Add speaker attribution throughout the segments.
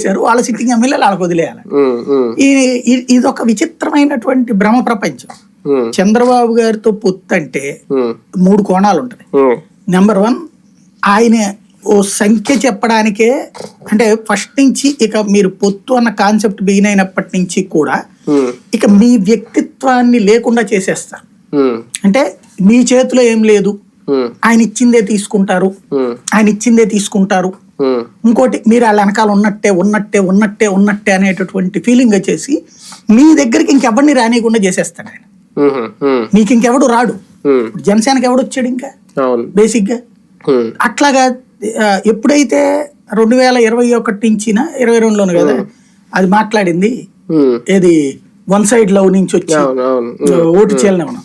Speaker 1: చేశారు వాళ్ళ సిట్టింగ్ ఎమ్మెల్యేలు వాళ్ళకి వదిలేయాలి. ఇది ఒక విచిత్రమైనటువంటి భ్రమ ప్రపంచం. చంద్రబాబు గారితో పొత్తు అంటే మూడు కోణాలు ఉంటాయి. నెంబర్ వన్ ఆయన ఓ సంఖ్య చెప్పడానికే అంటే ఫస్ట్ నుంచి ఇక మీరు పొత్తు అన్న కాన్సెప్ట్ బిగిన్ అయినప్పటి నుంచి కూడా ఇక మీ వ్యక్తిత్వాన్ని లేకుండా చేసేస్తారు. అంటే మీ చేతిలో ఏం లేదు. ఆయన ఇచ్చిందే తీసుకుంటారు. ఆయన ఇచ్చిందే తీసుకుంటారు. ఇంకోటి మీరు వాళ్ళ వెనకాల ఉన్నట్టే ఉన్నట్టే ఉన్నట్టే ఉన్నట్టే అనేటటువంటి ఫీలింగ్ వచ్చేసి మీ దగ్గరికి ఇంకెవరిని రానియకుండా చేసేస్తాడు ఆయన. మీకు ఇంకెవడు రాడు. జనసేనకి ఎవడు వచ్చాడు ఇంకా? బేసిక్గా.
Speaker 2: ఉమ్,
Speaker 1: అట్లాగా ఎప్పుడైతే రెండు వేల ఇరవై ఒకటి నుంచిన ఇరవై రెండులోను కదా అది మాట్లాడింది ఏది వన్ సైడ్ లవ్ నుంచి వచ్చి ఓటు చేయాలని మనం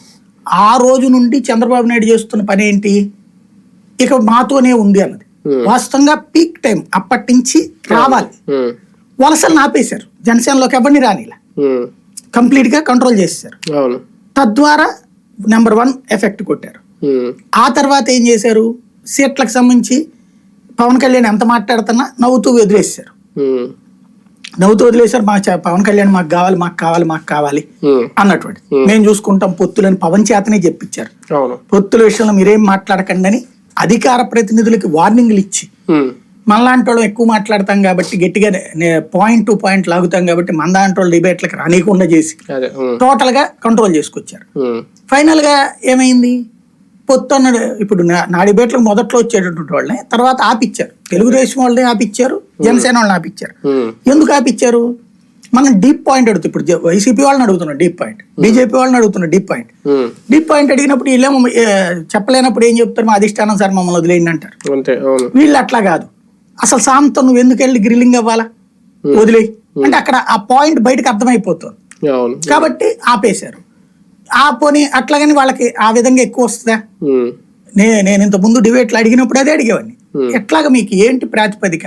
Speaker 1: ఆ రోజు నుండి చంద్రబాబు నాయుడు చేస్తున్న పని ఏంటి? ఇక మాతోనే ఉంది అన్నది. వాస్తవంగా పీక్ టైం అప్పటి నుంచి రావాలి.
Speaker 2: ఉమ్,
Speaker 1: వలసలు ఆపేశారు. జనసేనలోకి ఎవరిని రానిలా? కంప్లీట్గా కంట్రోల్ చేశారు తద్వారా నెంబర్ వన్ ఎఫెక్ట్ కొట్టారు. ఆ తర్వాత ఏం చేశారు? సీట్లకు సంబంధించి పవన్ కళ్యాణ్ ఎంత మాట్లాడుతున్నా నవ్వుతూ వదిలేశారు. నవ్వుతూ వదిలేశారు మా పవన్ కళ్యాణ్ మాకు కావాలి మాకు కావాలి మాకు కావాలి అన్నటువంటి. మేము చూసుకుంటాం పొత్తులని పవన్ చేతనే చెప్పించారు. పొత్తుల విషయంలో మీరేం మాట్లాడకండి అని అధికార ప్రతినిధులకి వార్నింగ్లు ఇచ్చి మనలాంటి వాళ్ళం ఎక్కువ మాట్లాడతాం కాబట్టి గట్టిగా పాయింట్ టు పాయింట్ లాగుతాం కాబట్టి మనలాంటి వాళ్ళు డిబేట్లకు రానియకుండా చేసి టోటల్గా కంట్రోల్ చేసుకొచ్చారు. ఫైనల్గా ఏమైంది? పొత్తు అన్నాడు ఇప్పుడు నా- డిబేట్లకు మొదట్లో వచ్చేటటువంటి వాళ్ళని తర్వాత ఆపిచ్చారు. తెలుగుదేశం వాళ్ళని ఆపిచ్చారు జనసేన వాళ్ళని ఆపిచ్చారు. ఎందుకు ఆపిచ్చారు? మనం డీప్ పాయింట్ అడుగుతాం. ఇప్పుడు వైసీపీ వాళ్ళని అడుగుతున్నాం డీప్ పాయింట్ బీజేపీ వాళ్ళని అడుగుతున్నాం డీప్ పాయింట్ డీప్ పాయింట్ అడిగినప్పుడు వీళ్ళేమో చెప్పలేనప్పుడు ఏం చెప్తారు? మా అధిష్టానం సార్ మమ్మల్ని వదిలేయండి అంటారు. వీళ్ళు అట్లా కాదు. అసలు సాంతో నువ్వు ఎందుకు వెళ్ళి గ్రిల్లింగ్ అవ్వాలా? వదిలేయి అంటే అక్కడ ఆ పాయింట్ బయటకు అర్థమైపోతుంది. కాబట్టి ఆపేశారు. ఆ పోనీ అట్లాగని వాళ్ళకి ఆ విధంగా ఎక్కువ వస్తుందా? నే నేను ఇంత ముందు డిబేట్లు అడిగినప్పుడు అదే అడిగేవాడిని. ఎట్లాగా మీకు ఏంటి ప్రాతిపదిక?